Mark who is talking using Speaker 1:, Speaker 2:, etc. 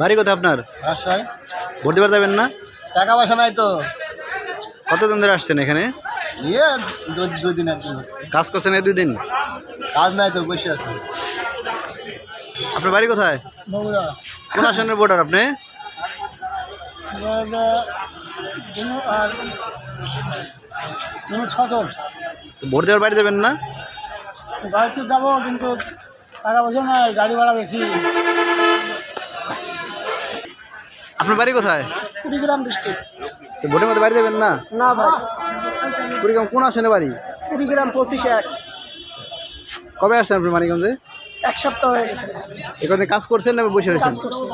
Speaker 1: বাড়ি কোথায় আপনার?
Speaker 2: রাজশাহী।
Speaker 1: ভর্তি দিবার যাবেন না?
Speaker 2: টাকা পয়সা নাই তো।
Speaker 1: কতদিন ধরে আসছেন এখানে?
Speaker 2: ইয়ে দুদিন একদিন
Speaker 1: কাজ করছেন এই দুই দিন?
Speaker 2: কাজ নাই তো বসে আছি।
Speaker 1: আপনার বাড়ি কোথায়? কোন আসনের ভোটার আপনি? ভোট দেওয়ার বাড়ি দেবেন না?
Speaker 3: বাড়িতে যাব কিন্তু টাকা পয়সা নাই গাড়ি ভাড়া বেশি।
Speaker 1: আপনার বাড়ি কোথায়?
Speaker 3: কুড়িগ্রাম ডিস্ট্রিক্ট
Speaker 1: ভোটের মধ্যে বাড়ি দেবেন না?
Speaker 3: না ভাই।
Speaker 1: কুড়িগ্রাম কোন আসনে বাড়ি?
Speaker 3: কুড়িগ্রাম পঁচিশ এক।
Speaker 1: কবে আসছেন আপনি মানিকগঞ্জে?
Speaker 3: এক সপ্তাহ হয়ে গেছে।
Speaker 1: এখানে কাজ করছেন না বসে রয়েছেন?
Speaker 3: কাজ করছি।